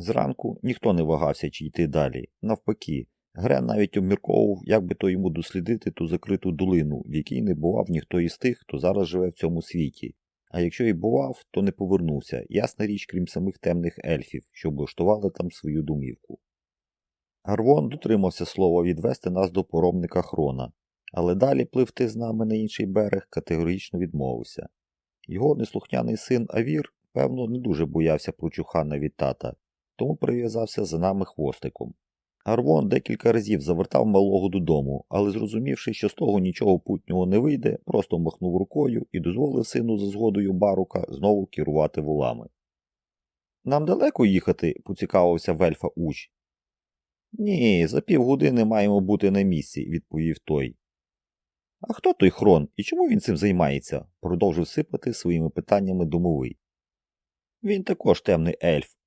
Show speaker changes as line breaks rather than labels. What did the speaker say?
Зранку ніхто не вагався чи йти далі. Навпаки, Грен навіть обмірковував, як би то йому дослідити ту закриту долину, в якій не бував ніхто із тих, хто зараз живе в цьому світі. А якщо і бував, то не повернувся, ясна річ, крім самих темних ельфів, що облаштували там свою домівку. Гарвон дотримався слова відвести нас до поробника Хрона, але далі пливти з нами на інший берег категорично відмовився. Його неслухняний син Авір, певно, не дуже боявся прочухана від тата, тому прив'язався за нами хвостиком. Гарвон декілька разів завертав малого додому, але зрозумівши, що з того нічого путнього не вийде, просто махнув рукою і дозволив сину за згодою барука знову керувати волами. Нам далеко їхати? поцікавився вельфа уч. Ні, за півгодини маємо бути на місці, відповів той. А хто той хрон і чому він цим займається? продовжив сипати своїми питаннями домовий. Він також темний ельф,